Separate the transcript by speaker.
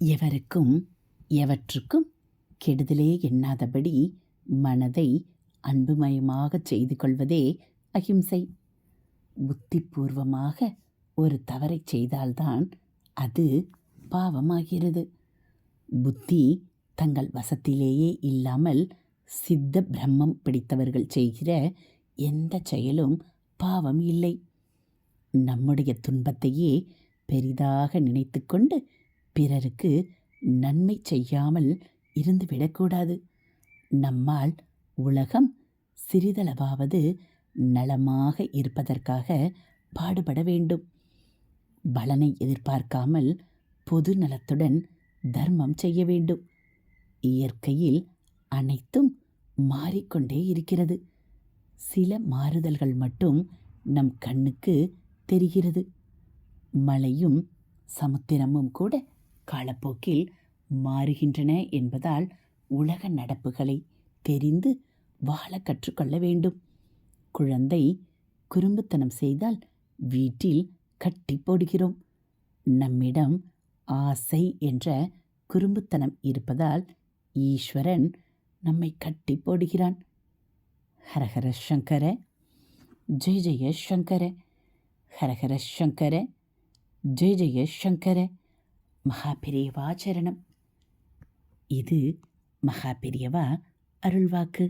Speaker 1: எவருக்கும் எவற்றுக்கும் கெடுதலே எண்ணாதபடி மனதை அன்புமயமாகச் செய்து கொள்வதே அகிம்சை. புத்திபூர்வமாக ஒரு தவறை செய்தால்தான் அது பாவமாகிறது. புத்தி தங்கள் வசத்திலேயே இல்லாமல் சித்த பிரம்மம் பிடித்தவர்கள் செய்கிற எந்த செயலும் பாவம் இல்லை. நம்முடைய துன்பத்தையே பெரிதாக நினைத்துக்கொண்டு பிறருக்கு நன்மை செய்யாமல் இருந்துவிடக்கூடாது நம்மால் உலகம் சிறிதளவாவது நலமாக இருப்பதற்காக பாடுபட வேண்டும். பலனை எதிர்பார்க்காமல் பொது நலத்துடன் தர்மம் செய்ய வேண்டும். இயற்கையில் அனைத்தும் மாறிக்கொண்டே இருக்கிறது. சில மாறுதல்கள் மட்டும் நம் கண்ணுக்கு தெரிகிறது. மழையும் சமுத்திரமும் கூட காலப்போக்கில் மாறுகின்றன என்பதால் உலக நடப்புகளை தெரிந்து வாழ கற்றுக்கொள்ள வேண்டும். குழந்தை குறும்புத்தனம் செய்தால் வீட்டில் கட்டி போடுகிறோம். நம்மிடம் ஆசை என்ற குறும்புத்தனம் இருப்பதால் ஈஸ்வரன் நம்மை கட்டி போடுகிறான். ஹரஹர சங்கர ஜெய ஜெய சங்கர ஹரஹர சங்கர ஜெய ஜெய சங்கர. மகாபிரியவாச்சரணம் இது மகாபிரியவா அருள்வாக்கு.